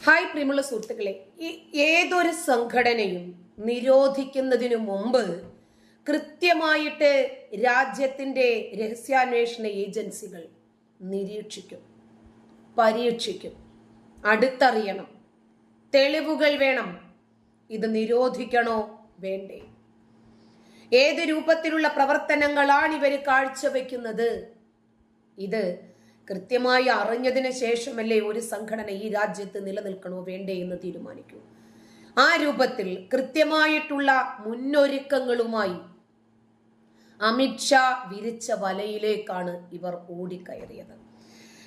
Hi പ്രിയമുള്ള സുഹൃത്തുക്കളെ ഏതൊരു സംഘടനയും നിരോധിക്കുന്നതിനു മുമ്പ് കൃത്യമായിട്ട് രാജ്യത്തിന്റെ രഹസ്യാന്വേഷണ ഏജൻസികൾ നിരീക്ഷിക്കും പരീക്ഷിക്കും അടുത്തറിയണം തെളിവുകൾ വേണം ഇത് നിരോധിക്കണോ വേണ്ടേ? ഏത് രൂപത്തിലുള്ള പ്രവർത്തനങ്ങളാണ് ഇവർ കാഴ്ചവെക്കുന്നത്? ഇത് കൃത്യമായി അറിഞ്ഞതിന് ശേഷമല്ലേ ഒരു സംഘടന ഈ രാജ്യത്ത് നിലനിൽക്കണോ വേണ്ടേ എന്ന് തീരുമാനിക്കൂ. ആ രൂപത്തിൽ കൃത്യമായിട്ടുള്ള മുന്നൊരുക്കങ്ങളുമായി അമിത്ഷാ വിരിച്ച വലയിലേക്കാണ് ഇവർ ഓടിക്കയറിയത്.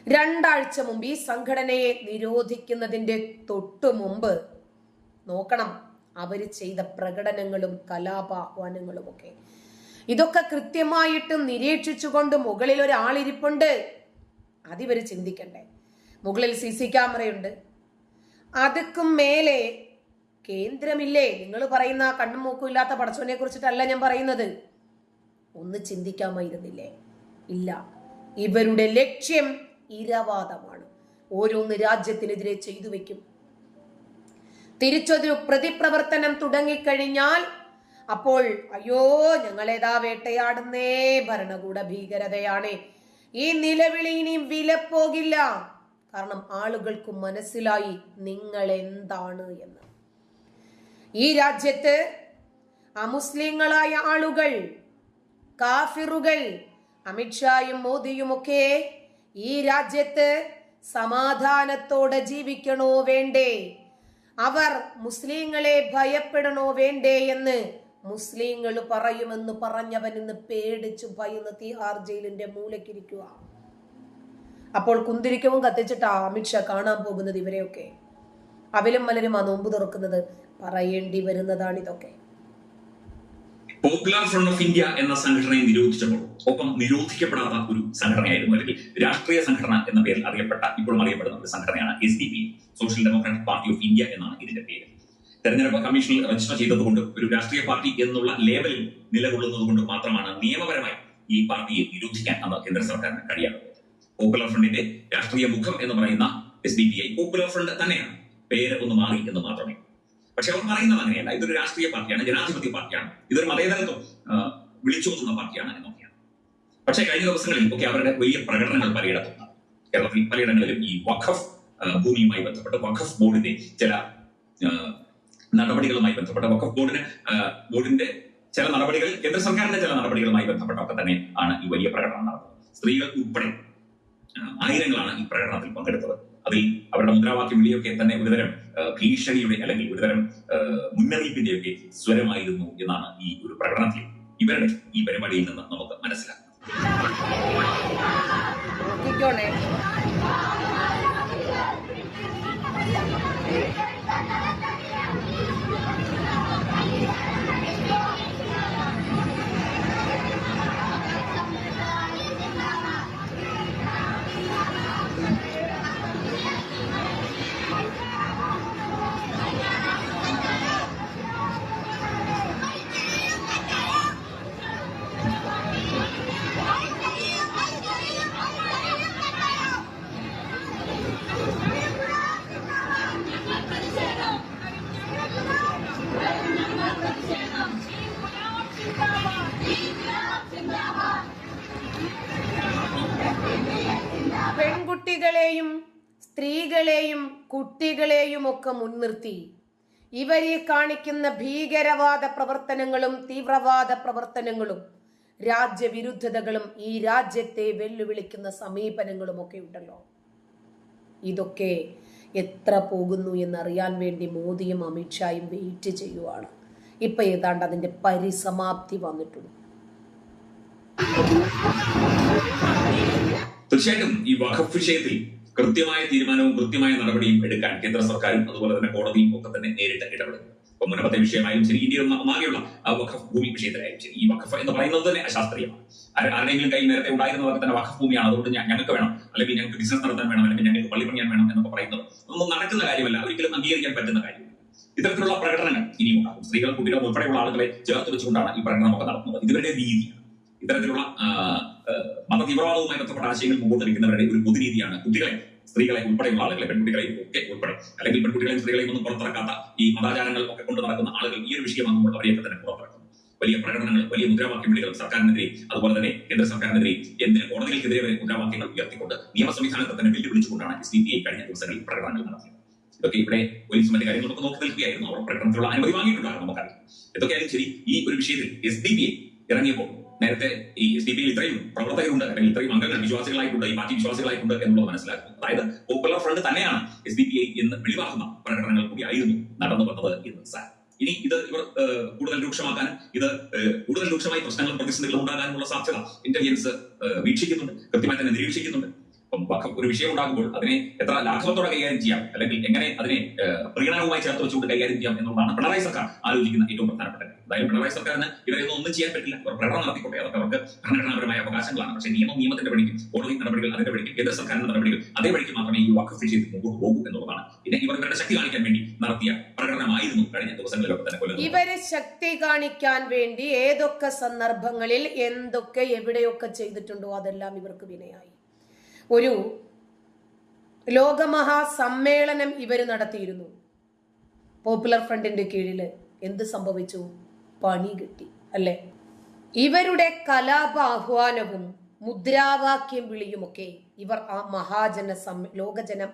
രണ്ടാഴ്ച മുമ്പ് ഈ സംഘടനയെ നിരോധിക്കുന്നതിന്റെ തൊട്ടു മുമ്പ് നോക്കണം അവർ ചെയ്ത പ്രകടനങ്ങളും കലാപാഹ്വാനങ്ങളും ഒക്കെ ഇതൊക്കെ കൃത്യമായിട്ട് നിരീക്ഷിച്ചുകൊണ്ട് മുകളിൽ ഒരാളിരിപ്പുണ്ട്. അതിവര് ചിന്തിക്കണ്ടേ? മുകളിൽ സി സി ക്യാമറയുണ്ട്. അതിക്കും മേലെ കേന്ദ്രമില്ലേ? നിങ്ങൾ പറയുന്ന കണ്ണും മൂക്കും ഇല്ലാത്ത പടച്ചവനെ കുറിച്ചിട്ടല്ല ഞാൻ പറയുന്നത്. ഒന്ന് ചിന്തിക്കാമായിരുന്നില്ലേ? ഇല്ല. ഇവരുടെ ലക്ഷ്യം ഇരവാദമാണ്. ഓരോന്ന് രാജ്യത്തിനെതിരെ ചെയ്തു വെക്കും. തിരിച്ചൊരു പ്രതിപ്രവർത്തനം തുടങ്ങിക്കഴിഞ്ഞാൽ അപ്പോൾ അയ്യോ ഞങ്ങളേതാ വേട്ടയാടുന്നേ? ഭരണകൂട ഭീകരതയാണ്. ഈ നിലവിളി ഇനി വിലപ്പോകില്ല. കാരണം ആളുകൾക്ക് മനസ്സിലായി നിങ്ങൾ എന്താണ് എന്ന്. ഈ രാജ്യത്ത് അമുസ്ലിങ്ങളായ ആളുകൾ കാഫിറുകൾ അമിത്ഷായും മോദിയും ഒക്കെ ഈ രാജ്യത്ത് സമാധാനത്തോടെ ജീവിക്കണോ വേണ്ടേ? അവർ മുസ്ലിങ്ങളെ ഭയപ്പെടണോ വേണ്ടേ എന്ന് മുസ്ലിങ്ങൾ പറയുമെന്ന് പറഞ്ഞവൻ ഇന്ന് പേടിച്ചു ഭയന്ന് തിഹാർ ജയിലിന്റെ മൂലക്കിരിക്കുക അപ്പോൾ കുന്തിരിക്കവും കത്തിച്ചിട്ടാ അമിത്ഷാ കാണാൻ പോകുന്നത് ഇവരെയൊക്കെ. അവലും മലരും ആ നോമ്പ് തുറക്കുന്നത്. പറയേണ്ടി വരുന്നതാണ് ഇതൊക്കെ പോപ്പുലർ ഫ്രണ്ട് ഓഫ് ഇന്ത്യ എന്ന സംഘടനയെ നിരോധിച്ചപ്പോൾ ഒപ്പം നിരോധിക്കപ്പെടാത്ത ഒരു സംഘടനയായിരുന്നു അല്ലെങ്കിൽ രാഷ്ട്രീയ സംഘടന എന്ന പേരിൽ അറിയപ്പെട്ട ഇപ്പോഴും അറിയപ്പെടുന്ന ഒരു സംഘടനയാണ് S D P social democratic party of India എന്നാണ് ഇതിന്റെ പേര്. തെരഞ്ഞെടുപ്പ് കമ്മീഷനിൽ രജിസ്റ്റർ ചെയ്തതുകൊണ്ട് ഒരു രാഷ്ട്രീയ പാർട്ടി എന്നുള്ള ലേബലിൽ നിലകൊള്ളുന്നത് കൊണ്ട് മാത്രമാണ് നിയമപരമായി ഈ പാർട്ടിയെ നിരോധിക്കാൻ അന്ന് കേന്ദ്ര സർക്കാരിന് കഴിയാറുള്ളത് പോപ്പുലർ ഫ്രണ്ടിന്റെ രാഷ്ട്രീയ മുഖം എന്ന് പറയുന്ന S D P I popular front തന്നെയാണ്. പേര് ഒന്ന് മാറി എന്ന് മാത്രമേ. പക്ഷെ അവർ പറയുന്നത് അങ്ങനെയല്ല. ഇതൊരു രാഷ്ട്രീയ പാർട്ടിയാണ് ജനാധിപത്യ പാർട്ടിയാണ്. ഇതൊരു മതേതരത്വം വിളിച്ചോതുന്ന പാർട്ടിയാണ് എന്നൊക്കെയാണ് പക്ഷേ കഴിഞ്ഞ ദിവസങ്ങളിൽ ഒക്കെ അവരുടെ വലിയ പ്രകടനങ്ങൾ പലയിടത്തുണ്ട് കേരളത്തിൽ പലയിടങ്ങളിലും ഈ വഖഫ് ഭൂമിയുമായി ബന്ധപ്പെട്ട് വഖഫ് ബോർഡിന്റെ ചില നടപടികളുമായി ബന്ധപ്പെട്ട വഖഫ് ബോർഡിന് ബോർഡിന്റെ ചില നടപടികൾ കേന്ദ്ര സർക്കാരിന്റെ ചില നടപടികളുമായി ബന്ധപ്പെട്ടൊക്കെ തന്നെ ആണ് ഈ വലിയ പ്രകടനം നടന്നത്. സ്ത്രീകൾ ഉൾപ്പെടെ ആയിരങ്ങളാണ് ഈ പ്രകടനത്തിൽ പങ്കെടുത്തത്. അതിൽ അവരുടെ മുദ്രാവാക്യം വിളിയൊക്കെ തന്നെ ഒരുതരം ഭീഷണിയുടെ അല്ലെങ്കിൽ ഒരുതരം മുന്നറിയിപ്പിന്റെയൊക്കെ സ്വരമായിരുന്നു എന്നാണ് ഈ ഒരു പ്രകടനത്തിൽ ഇവരുടെ ഈ പരിപാടിയിൽ നിന്ന് നമുക്ക് മനസ്സിലാക്കാം. സ്ത്രീകളെയും കുട്ടികളെയും ഒക്കെ മുൻനിർത്തി. ഇവരെ കാണിക്കുന്ന ഭീകരവാദ പ്രവർത്തനങ്ങളും തീവ്രവാദ പ്രവർത്തനങ്ങളും രാജ്യവിരുദ്ധതകളും ഈ രാജ്യത്തെ വെല്ലുവിളിക്കുന്ന സമീപനങ്ങളും ഒക്കെ ഉണ്ടല്ലോ. ഇതൊക്കെ എത്ര പോകുന്നു എന്നറിയാൻ വേണ്ടി മോദിയും അമിത്ഷായും വെയിറ്റ് ചെയ്യുവാണ്. ഇപ്പൊ ഏതാണ്ട് അതിന്റെ പരിസമാപ്തി വന്നിട്ടുണ്ട്. തീർച്ചയായിട്ടും ഈ വഖഫ് വിഷയത്തിൽ കൃത്യമായ തീരുമാനവും കൃത്യമായ നടപടിയും എടുക്കാൻ കേന്ദ്ര സർക്കാരും അതുപോലെ തന്നെ കോടതിയും ഒക്കെ തന്നെ നേരിട്ട് ഇടപെടുന്നു. ഇപ്പൊ മുനപത്തെ വിഷയമായാലും ശരി ഇന്ത്യയിൽ ആ വഖഫ് ഭൂമി വിഷയത്തിലായാലും ശരി. ഈ വഖഫ് എന്ന് പറയുന്നത് തന്നെ അശാസ്ത്രീയമാണ്. ആരെങ്കിലും കയ്യിൽ നേരത്തെ ഉണ്ടായിരുന്നതൊക്കെ തന്നെ വഖഫ് ഭൂമിയാണ്. അതുകൊണ്ട് ഞങ്ങൾക്ക് വേണം അല്ലെങ്കിൽ ഞങ്ങൾക്ക് ബിസിനസ് നടത്താൻ വേണം അല്ലെങ്കിൽ ഞങ്ങൾക്ക് പള്ളി പണിയാൻ വേണം എന്നൊക്കെ പറയുന്നത് ഒന്നും നടക്കുന്ന കാര്യമല്ല. ഒരിക്കലും അംഗീകരിക്കാൻ പറ്റുന്ന കാര്യമില്ല. ഇത്തരത്തിലുള്ള പ്രകടനങ്ങൾ ഇനിയും ഉണ്ടാകും. സ്ത്രീകളും കുട്ടികളും ഉൾപ്പെടെയുള്ള ആളുകളെ ചേർത്ത് വെച്ചുകൊണ്ടാണ് ഈ പ്രകടനമൊക്കെ നടത്തുന്നത് ഇതുവരുടെ രീതിയാണ്. ഇത്തരത്തിലുള്ള മതതീവ്രവാദവുമായി ബന്ധപ്പെട്ട ആശയങ്ങൾ മുമ്പോട്ട് നിൽക്കുന്നവരുടെ ഒരു പൊതുരീതിയാണ് കുട്ടികളെ സ്ത്രീകളെ ഉൾപ്പെടെയുള്ള ആളുകളെ പെൺകുട്ടികളെയും ഒക്കെ ഉൾപ്പെടും. അല്ലെങ്കിൽ പെൺകുട്ടികളെയും സ്ത്രീകളെയും ഒന്നും പുറത്തിറക്കാത്ത ഈ മതാചാരങ്ങൾ ഒക്കെ കൊണ്ട് നടക്കുന്ന ആളുകൾ ഈ ഒരു വിഷയമാകുമ്പോൾ അവരെയൊക്കെ തന്നെ പുറത്തിറക്കും വലിയ പ്രകടനങ്ങൾ വലിയ മുദ്രാവാക്യം വിളികൾ സർക്കാരിനെതിരെ അതുപോലെ തന്നെ കേന്ദ്ര സർക്കാരിനെതിരെ എന്തിന് കോടതികൾക്കെതിരെ വരെ മുദ്രാവാക്യങ്ങൾ ഉയർത്തിക്കൊണ്ട് നിയമ സംവിധാനത്തെ തന്നെ വെല്ലുവിളിച്ചുകൊണ്ടാണ് എസ് ഡി പി ഐ കഴിഞ്ഞ ദിവസങ്ങളിൽ പ്രകടനങ്ങൾ നടത്തിയത്. ഇതൊക്കെ ഇവിടെ പോലീസും മറ്റു കാര്യങ്ങളൊക്കെ നോക്കി നിൽക്കുകയായിരുന്നു. അവർ പ്രകടനത്തിലുള്ള അനുമതി വാങ്ങിയിട്ടുണ്ടാകും നമുക്കറിയാം. ഇതൊക്കെയായാലും ശരി ഈ ഒരു വിഷയത്തിൽ എസ് ഡി പി ഐ ഇറങ്ങിയപ്പോൾ നേരത്തെ ഈ ഡി പിയിൽ ഇത്രയും പ്രവർത്തകരുണ്ട്. അല്ലെങ്കിൽ ഇത്രയും അംഗങ്ങൾ വിശ്വാസികളായിട്ടുണ്ട്. ഈ പാർട്ടി വിശ്വാസികളായിട്ടുണ്ട് എന്നുള്ളത് മനസ്സിലാക്കുന്നു അതായത് പോപ്പുലർ ഫ്രണ്ട് തന്നെയാണ് എസ് ഡി പി ഐ എന്ന് വെളിവാക്കുന്ന പ്രകടനങ്ങൾ കൂടിയായിരുന്നു നടന്നു വന്നത് എന്ന് സാർ. ഇനി ഇത് ഇവർ കൂടുതൽ രൂക്ഷമാക്കാനും ഇത് കൂടുതൽ രൂക്ഷമായി പ്രശ്നങ്ങളും പ്രതിസന്ധികളും ഉണ്ടാകാനുള്ള സാധ്യത ഇന്റലിജൻസ് വീക്ഷിക്കുന്നുണ്ട്. കൃത്യമായി തന്നെ നിരീക്ഷിക്കുന്നുണ്ട്. ഒരു വിഷയം ഉണ്ടാകുമ്പോൾ അതിനെ എത്ര ലാഘവത്തോടെ കൈകാര്യം ചെയ്യാം? അല്ലെങ്കിൽ എങ്ങനെ അതിനെ പ്രീണനവുമായി ചേർത്ത് വെച്ചുകൊണ്ട് കൈകാര്യം ചെയ്യാം എന്നുള്ളതാണ് പിണറായി സർക്കാർ ആലോചിക്കുന്ന ഏറ്റവും പ്രധാനപ്പെട്ട എന്തായാലും പിണറായി സർക്കാരിന് ഇവരെയൊന്നും ഒന്നും ചെയ്യാൻ പറ്റില്ല. അവർ പ്രകടനം നടത്തിക്കോട്ടെ. അതൊക്കെ അവർക്ക് ഭരണഘടനാപരമായ അവകാശങ്ങളാണ്. പക്ഷേ നിയമം നിയമത്തിന്റെ വഴിക്കും കോടതി നടപടികൾ അതിന്റെ വഴിക്കും കേന്ദ്ര സർക്കാരിന്റെ നടപടികൾ അതേ വഴിക്ക് മാത്രമേ ഈ വഖഫ് വിഷയത്തിൽ മുമ്പോട്ട് പോകൂ എന്നുള്ളതാണ്. പിന്നെ ഇവർ ഇവരുടെ ശക്തി കാണിക്കാൻ വേണ്ടി നടത്തിയ പ്രകടനമായിരുന്നു കഴിഞ്ഞ ദിവസങ്ങളിലൊക്കെ തന്നെ ഇവർ ശക്തി കാണിക്കാൻ വേണ്ടി ഏതൊക്കെ സന്ദർഭങ്ങളിൽ എന്തൊക്കെ എവിടെയൊക്കെ ചെയ്തിട്ടുണ്ടോ അതെല്ലാം ഇവർക്ക് വിനയായി. ഒരു ലോകമഹാസമ്മേളനം ഇവർ നടത്തിയിരുന്നു. പോപ്പുലർ ഫ്രണ്ടിന്റെ കീഴിൽ എന്ത് സംഭവിച്ചു? പണി കിട്ടി അല്ലേ? ഇവരുടെ കലാപ ആഹ്വാനവും മുദ്രാവാക്യം വിളിയുമൊക്കെ ഇവർ ആ മഹാജന സമ്മേ ലോകജനം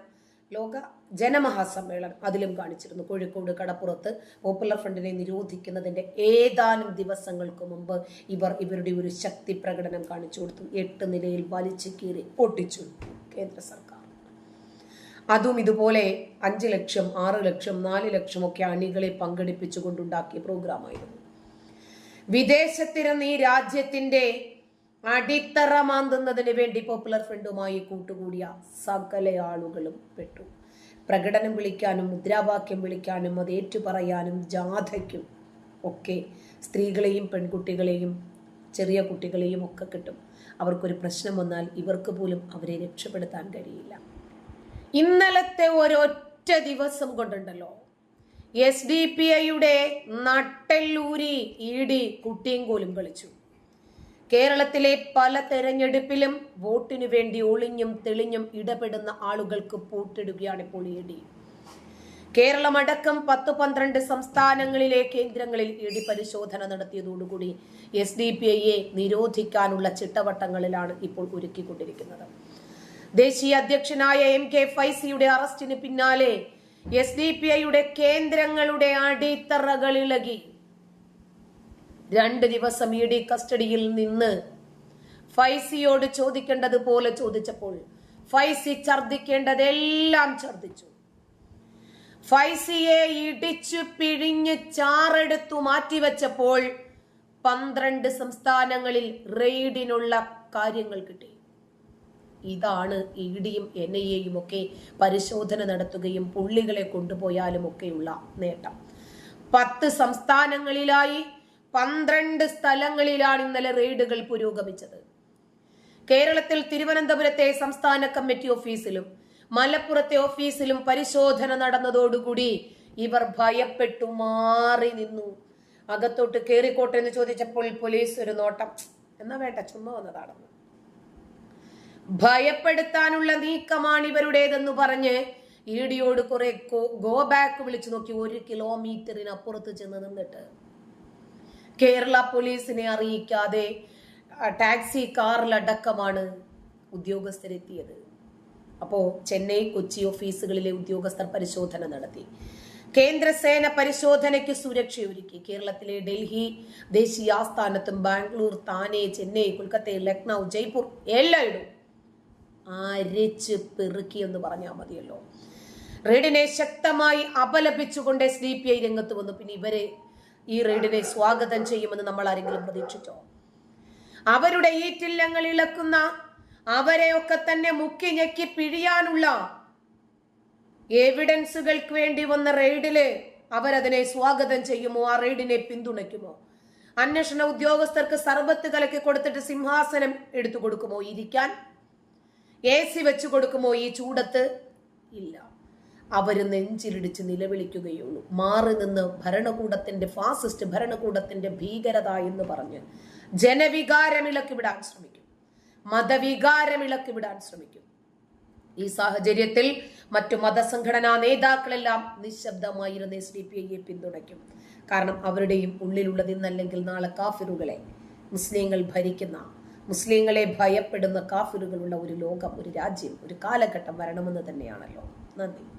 ലോക ജനമഹാസമ്മേളനം അതിലും കാണിച്ചിരുന്നു. കോഴിക്കോട് കടപ്പുറത്ത് പോപ്പുലർ ഫ്രണ്ടിനെ നിരോധിക്കുന്നതിന്റെ ഏതാനും ദിവസങ്ങൾക്ക് മുമ്പ് ഇവർ ഇവരുടെ ഒരു ശക്തി പ്രകടനം കാണിച്ചു കൊടുത്തു. എട്ട് നിലയിൽ വലിച്ചു കീറി പൊട്ടിച്ചു. കേന്ദ്ര സർക്കാർ. അതും ഇതുപോലെ അഞ്ച് ലക്ഷം ആറ് ലക്ഷം നാല് ലക്ഷം ഒക്കെ അണികളെ പങ്കെടുപ്പിച്ചുകൊണ്ടുണ്ടാക്കിയ പ്രോഗ്രാമായിരുന്നു. വിദേശത്തിരുന്ന് ഈ രാജ്യത്തിന്റെ അടിത്തറ മാന്തുന്നതിന് വേണ്ടി പോപ്പുലർ ഫ്രണ്ടുമായി കൂട്ടുകൂടിയ സകല ആളുകളും പെട്ടു. പ്രകടനം വിളിക്കാനും മുദ്രാവാക്യം വിളിക്കാനും അത് ഏറ്റുപറയാനും ജാഥയ്ക്കും ഒക്കെ സ്ത്രീകളെയും പെൺകുട്ടികളെയും ചെറിയ കുട്ടികളെയും ഒക്കെ കിട്ടും. അവർക്കൊരു പ്രശ്നം വന്നാൽ ഇവർക്ക് പോലും അവരെ രക്ഷപ്പെടുത്താൻ കഴിയില്ല. ഇന്നലത്തെ ഒരൊറ്റ ദിവസം കൊണ്ടുണ്ടല്ലോ. എസ് ഡി പി ഐയുടെ നട്ടെല്ലൂരി ഇ ഡി കുട്ടിയും കോലും കളിച്ചു. കേരളത്തിലെ പല തെരഞ്ഞെടുപ്പിലും വോട്ടിനു വേണ്ടി ഒളിഞ്ഞും തെളിഞ്ഞും ഇടപെടുന്ന ആളുകൾക്ക് പൂട്ടിടുകയാണ് ഇപ്പോൾ ഇ ഡി. കേരളമടക്കം പത്ത് പന്ത്രണ്ട് സംസ്ഥാനങ്ങളിലെ കേന്ദ്രങ്ങളിൽ ഇ ഡി പരിശോധന നടത്തിയതോടുകൂടി എസ് ഡി പി ഐയെ നിരോധിക്കാനുള്ള ചിട്ടവട്ടങ്ങളിലാണ് ഇപ്പോൾ ഒരുക്കിക്കൊണ്ടിരിക്കുന്നത്. ദേശീയ അധ്യക്ഷനായ എം കെ ഫൈസിയുടെ അറസ്റ്റിന് പിന്നാലെ എസ് ഡി പി ഐയുടെ കേന്ദ്രങ്ങളുടെ അടിത്തറകൾ ഇളകി രണ്ട് ദിവസം ഇ ഡി കസ്റ്റഡിയിൽ നിന്ന് ഫൈസിയോട് ചോദിക്കേണ്ടത് പോലെ ചോദിച്ചപ്പോൾ ഫൈസി ഛർദിക്കേണ്ടതെല്ലാം ഛർദിച്ചു ഫൈസിയെ ഇടിച്ചു പിഴിഞ്ഞ് ചാറെടുത്തു മാറ്റിവെച്ചപ്പോൾ പന്ത്രണ്ട് സംസ്ഥാനങ്ങളിൽ റെയ്ഡിനുള്ള കാര്യങ്ങൾ കിട്ടി. ഇതാണ് ഇ ഡിയും എൻ ഐ എയും ഒക്കെ പരിശോധന നടത്തുകയും പുള്ളികളെ കൊണ്ടുപോയാലും ഒക്കെയുള്ള നേട്ടം. പത്ത് സംസ്ഥാനങ്ങളിലായി പന്ത്രണ്ട് സ്ഥലങ്ങളിലാണ് ഇന്നലെ റെയ്ഡുകൾ പുരോഗമിച്ചത്. കേരളത്തിൽ തിരുവനന്തപുരത്തെ സംസ്ഥാന കമ്മിറ്റി ഓഫീസിലും മലപ്പുറത്തെ ഓഫീസിലും പരിശോധന നടന്നതോടുകൂടി ഇവർ ഭയപ്പെട്ടു മാറി നിന്നു. അകത്തോട്ട് കേറിക്കോട്ടെ എന്ന് ചോദിച്ചപ്പോൾ പോലീസ് ഒരു നോട്ടം എന്നാ വേണ്ട ചുമ്മാ വന്നതാണെന്ന്. ഭയപ്പെടുത്താനുള്ള നീക്കമാണ് ഇവരുടേതെന്ന് പറഞ്ഞ് ഇ ഡിയോട് കുറെ ഗോ ബാക്ക് വിളിച്ചു നോക്കി ഒരു കിലോമീറ്ററിനപ്പുറത്ത് ചെന്ന് നിന്നിട്ട്. കേരള പോലീസിനെ അറിയിക്കാതെ ടാക്സി കാറിലടക്കമാണ് ഉദ്യോഗസ്ഥരെത്തിയത്. അപ്പോ ചെന്നൈ കൊച്ചി ഓഫീസുകളിലെ ഉദ്യോഗസ്ഥർ പരിശോധന നടത്തി. കേന്ദ്രസേന പരിശോധനയ്ക്ക് സുരക്ഷയൊരുക്കി. കേരളത്തിലെ ഡൽഹി ദേശീയ ആസ്ഥാനത്തും ബാംഗ്ലൂർ താനെ ചെന്നൈ കൊൽക്കത്ത ലക്നൗ ജയ്പൂർ എല്ലായിടും അരച്ച് പെറുക്കി എന്ന് പറഞ്ഞാൽ മതിയല്ലോ. റെയ്ഡിനെ ശക്തമായി അപലപിച്ചുകൊണ്ട് ഡി പി ഐ രംഗത്ത് വന്നു. പിന്നെ ഇവരെ ഈ റെയ്ഡിനെ സ്വാഗതം ചെയ്യുമെന്ന് നമ്മൾ ആരെങ്കിലും പ്രതീക്ഷിച്ചോ? അവരുടെ ഈറ്റില്ലങ്ങൾ ഇളക്കുന്ന അവരെയൊക്കെ തന്നെ മുക്കി ഞെക്കി പിഴിയാനുള്ള എവിഡൻസുകൾക്ക് വേണ്ടി വന്ന റെയ്ഡിൽ അവരതിനെ സ്വാഗതം ചെയ്യുമോ? ആ റെയ്ഡിനെ പിന്തുണയ്ക്കുമോ? അന്വേഷണ ഉദ്യോഗസ്ഥർക്ക് സർബത്ത് കലക്കി കൊടുത്തിട്ട് സിംഹാസനം എടുത്തു കൊടുക്കുമോ? ഇരിക്കാൻ എ സി വെച്ചു കൊടുക്കുമോ? ഈ ചൂടത്ത് ഇല്ല. അവർ നെഞ്ചിലിടിച്ച് നിലവിളിക്കുകയുള്ളൂ. മാറി നിന്ന് ഭരണകൂടത്തിന്റെ ഫാസിസ്റ്റ് ഭരണകൂടത്തിന്റെ ഭീകരത എന്ന് പറഞ്ഞ് ജനവികാരം ഇളക്കി വിടാൻ ശ്രമിക്കും. മതവികാരം ഇളക്കി വിടാൻ ശ്രമിക്കും. ഈ സാഹചര്യത്തിൽ മറ്റു മതസംഘടനാ നേതാക്കളെല്ലാം നിശബ്ദമായിരുന്ന എസ് ഡി പി ഐയെ പിന്തുണയ്ക്കും. കാരണം അവരുടെയും ഉള്ളിലുള്ളത് ഇന്നല്ലെങ്കിൽ നാളെ കാഫിറുകളെ മുസ്ലിങ്ങൾ ഭരിക്കുന്ന മുസ്ലിങ്ങളെ ഭയപ്പെടുന്ന കാഫിറുകളുള്ള ഒരു ലോകം ഒരു രാജ്യം ഒരു കാലഘട്ടം വരണമെന്ന് തന്നെയാണല്ലോ. നന്ദി.